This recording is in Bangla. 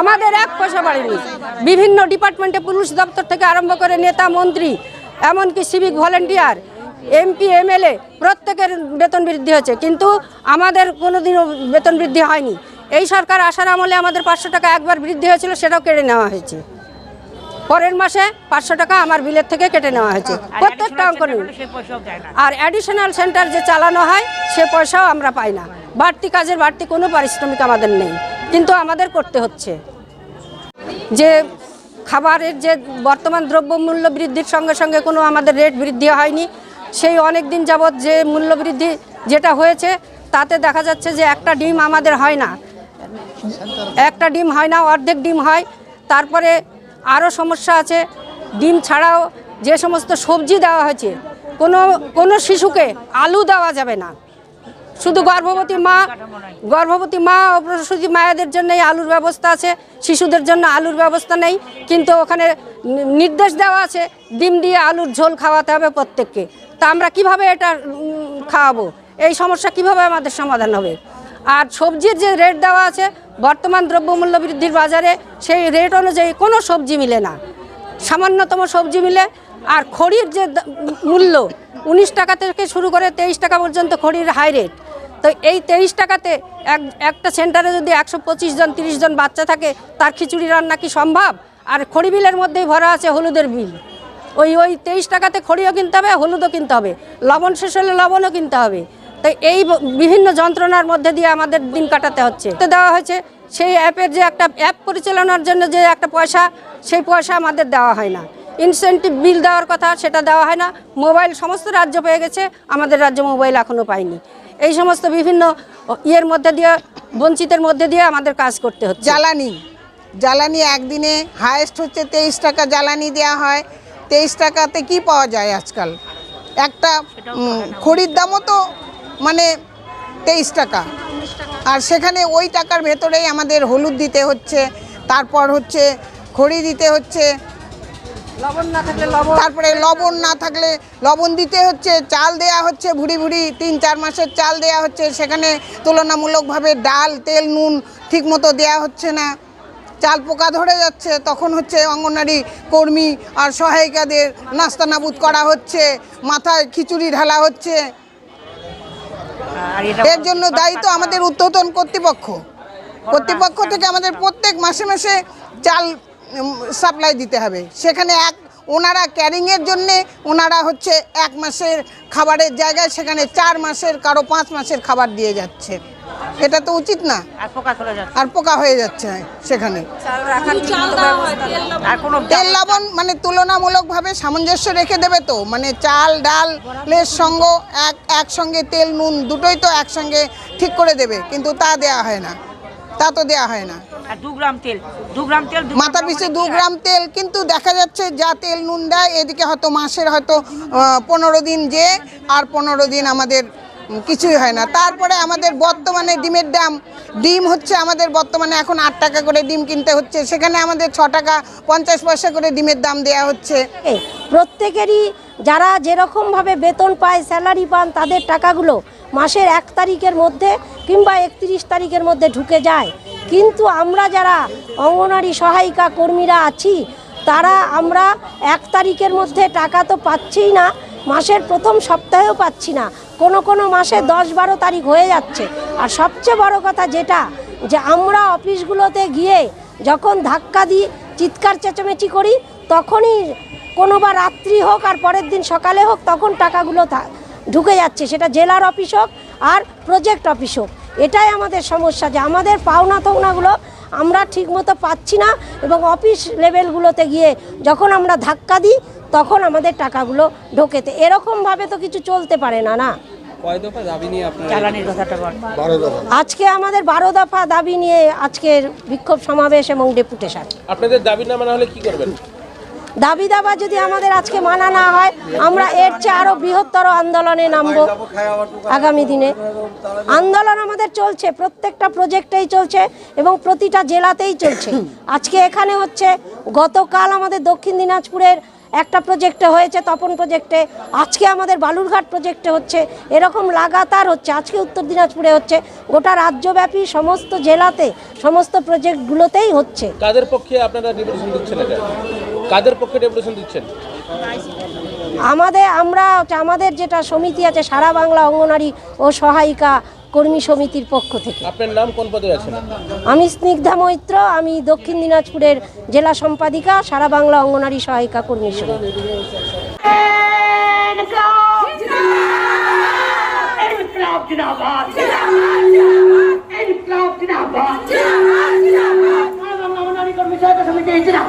আমাদের এক পয়সা বাড়েনি বিভিন্ন ডিপার্টমেন্টে পুলিশ দপ্তর থেকে আরম্ভ করে নেতা মন্ত্রী এমনকি সিভিক ভলেন্টিয়ার এমপি এমএলএ প্রত্যেকের বেতন বৃদ্ধি হয়েছে। কিন্তু আমাদের কোনোদিনও বেতন বৃদ্ধি হয়নি। এই সরকার আসার আমলে আমাদের পাঁচশো টাকা একবার বৃদ্ধি হয়েছিল সেটাও কেড়ে নেওয়া হয়েছে। পরের মাসে পাঁচশো টাকা আমার বিলের থেকে কেটে নেওয়া হয়েছে। প্রত্যেকটা অঙ্ক আর অ্যাডিশনাল সেন্টার যে চালানো হয় সে পয়সাও আমরা পাই না। বাড়তি কাজের বাড়তি কোনো পারিশ্রমিক আমাদের নেই। কিন্তু আমাদের করতে হচ্ছে। যে খাবারের যে বর্তমান দ্রব্যমূল্য বৃদ্ধির সঙ্গে সঙ্গে কোনো আমাদের রেট বৃদ্ধি হয়নি, সেই অনেক দিন যাবৎ যে মূল্য বৃদ্ধি যেটা হয়েছে, তাতে দেখা যাচ্ছে যে একটা ডিম আমাদের হয় না। একটা ডিম হয় না, অর্ধেক ডিম হয়। তারপরে আরও সমস্যা আছে, ডিম ছাড়াও যে সমস্ত সবজি দেওয়া হয়েছে, কোনো কোনো শিশুকে আলু দেওয়া যাবে না। শুধু গর্ভবতী মা গর্ভবতী মা ও প্রসূতি মায়েদের জন্য আলুর ব্যবস্থা আছে, শিশুদের জন্য আলুর ব্যবস্থা নেই, কিন্তু ওখানে নির্দেশ দেওয়া আছে, ডিম দিয়ে আলুর ঝোল খাওয়াতে হবে প্রত্যেককে। তা আমরা কীভাবে এটা খাওয়াবো? এই সমস্যা কীভাবে আমাদের সমাধান হবে? আর সবজির যে রেট দেওয়া আছে, বর্তমান দ্রব্যমূল্য বৃদ্ধির বাজারে সেই রেট অনুযায়ী কোনো সবজি মিলে না। সামান্যতম সবজি মিলে, আর খড়ির যে মূল্য, উনিশ টাকা থেকে শুরু করে তেইশ টাকা পর্যন্ত খড়ির হাই রেট তো এই তেইশ টাকাতে এক, একটা সেন্টারে যদি একশো পঁচিশ জন, তিরিশ জন বাচ্চা থাকে, তার খিচুড়ি রান্না কি সম্ভব? আর খড়ি বিলের মধ্যেই ভরা আছে হলুদের বিল। ওই ওই তেইশ টাকাতে খড়িও কিনতে হবে, হলুদও কিনতে হবে। লবণ শেষ হলে লবণও কিনতে হবে। তো এই বিভিন্ন যন্ত্রণার মধ্যে দিয়ে আমাদের দিন কাটাতে হচ্ছে। তো দেওয়া হয়েছে, সেই অ্যাপের যে একটা অ্যাপ পরিচালনার জন্য যে একটা পয়সা, সেই পয়সা আমাদের দেওয়া হয় না। ইনসেন্টিভ বিল দেওয়ার কথা, সেটা দেওয়া হয় না। মোবাইল সমস্ত রাজ্য পেয়ে গেছে, আমাদের রাজ্য মোবাইল এখনও পাইনি এই সমস্ত বিভিন্ন ইয়ের মধ্যে দিয়ে বঞ্চিতের মধ্যে দিয়ে আমাদের কাজ করতে হচ্ছে। জ্বালানি। জ্বালানি একদিনে হায়েস্ট হচ্ছে তেইশ টাকা জ্বালানি দেওয়া হয়। তেইশ টাকাতে কি পাওয়া যায় আজকাল? একটা খড়ির দামও তো মানে তেইশ টাকা। আর সেখানে ওই টাকার ভেতরেই আমাদের হলুদ দিতে হচ্ছে তারপর হচ্ছে খড়ি দিতে হচ্ছে তারপরে লবণ না থাকলে লবণ দিতে হচ্ছে চাল দেয়া হচ্ছে ভুড়ি ভুড়ি তিন চার মাসের চাল দেয়া হচ্ছে সেখানে তুলনামূলকভাবে ডাল তেল নুন ঠিক মতো দেয়া হচ্ছে না। চাল পোকা ধরে যাচ্ছে তখন হচ্ছে অঙ্গনারী কর্মী আর সহায়িকাদের নাস্তানাবুদ করা হচ্ছে মাথায় খিচুড়ি ঢালা হচ্ছে। এর জন্য দায়ী তো আমাদের উত্তোলন কর্তৃপক্ষ। কর্তৃপক্ষ থেকে আমাদের প্রত্যেক মাসে মাসে চাল সাপ্লাই দিতে হবে। সেখানে এক ওনারা ক্যারিংয়ের জন্যে ওনারা হচ্ছে এক মাসের খাবারের জায়গায় সেখানে চার মাসের কারও পাঁচ মাসের খাবার দিয়ে যাচ্ছে। এটা তো উচিত না। আর পোকা চলে যাচ্ছে। আর পোকা হয়ে যাচ্ছে সেখানে। তেল লবণ মানে তুলনামূলকভাবে সামঞ্জস্য রেখে দেবে তো। মানে চাল ডালের সঙ্গ এক একসঙ্গে তেল নুন দুটোই তো একসঙ্গে ঠিক করে দেবে। কিন্তু তা দেয়া হয় না। তা তো দেয়া হয় না। আর দু গ্রাম তেল দু গ্রাম তেল মাথা পিছু দু গ্রাম তেল কিন্তু দেখা যাচ্ছে যা তেল নুন দেয় এদিকে হয়তো মাসের হয়তো পনেরো দিন যে আর পনেরো দিন আমাদের কিছুই হয় না। তারপরে আমাদের বর্তমানে ডিমের দাম ডিম হচ্ছে আমাদের বর্তমানে এখন আট টাকা করে ডিম কিনতে হচ্ছে সেখানে আমাদের ছ টাকা পঞ্চাশ পয়সা করে ডিমের দাম দেয়া হচ্ছে। প্রত্যেকেরই যারা যেরকমভাবে বেতন পায় স্যালারি পান তাদের টাকাগুলো মাসের এক তারিখের মধ্যে কিংবা একত্রিশ তারিখের মধ্যে ঢুকে যায়। কিন্তু আমরা যারা অঙ্গনারী সহায়িকা কর্মীরা আছি, তারা আমরা এক তারিখের মধ্যে টাকা তো পাচ্ছিই না, মাসের প্রথম সপ্তাহেও পাচ্ছি না। কোনো কোনো মাসে দশ বারো তারিখ হয়ে যাচ্ছে। আর সবচেয়ে বড় কথা যেটা, যে আমরা অফিসগুলোতে গিয়ে যখন ধাক্কা দিই, চিৎকার চেঁচামেচি করি, তখনই কোনো বা রাত্রি হোক আর পরের দিন সকালে হোক, তখন টাকাগুলো ঢুকে যাচ্ছে সেটা জেলার অফিস হোক আর প্রজেক্ট অফিস হোক। এটাই আমাদের সমস্যা যে আমাদের পাওনা থৌনাগুলো আমরা ঠিকমতো পাচ্ছি না এবং অফিস লেভেলগুলোতে গিয়ে যখন আমরা ধাক্কা দিই তখন আমাদের টাকাগুলো ঢোকেতে। এরকমভাবে তো কিছু চলতে পারে না না? কয় দফা দাবি নিয়ে আপনারা জ্বালানির কথাটা বল। আজকে আমাদের বারো দফা দাবি নিয়ে আজকের বিক্ষোভ সমাবেশ এবং ডেপুটেশন। আপনাদের দাবি না মানা হলে কি করবেন? দাবি দাবা যদি আমাদের আজকে মানা না হয়, আমরা এর চেয়ে আরও বৃহত্তর আন্দোলনে নামবো আগামী দিনে। আন্দোলন আমাদের চলছে, প্রত্যেকটা প্রজেক্টেই চলছে এবং প্রতিটা জেলাতেই চলছে। আজকে এখানে হচ্ছে, গতকাল আমাদের দক্ষিণ দিনাজপুরের একটা প্রজেক্টে হয়েছে, তপন প্রজেক্টে আজকে আমাদের বালুরঘাট প্রজেক্টে হচ্ছে, এরকম লাগাতার হচ্ছে। আজকে উত্তর দিনাজপুরে হচ্ছে, গোটা রাজ্যব্যাপী সমস্ত জেলাতে, সমস্ত প্রজেক্টগুলোতেই হচ্ছে। কাদের পক্ষে আপনারা কাদের পক্ষে ডেপুটেশন দিচ্ছেন? আমাদের আমরা হচ্ছে আমাদের যেটা সমিতি আছে সারা বাংলা অঙ্গনারী ও সহায়িকা কর্মী সমিতির পক্ষ থেকে। আপনার নাম কোন পদে আছেন? আমি স্নিগ্ধা মৈত্র আমি দক্ষিণ দিনাজপুরের জেলা সম্পাদিকা সারা বাংলা অঙ্গনারী সহায়িকা কর্মী সমিতি।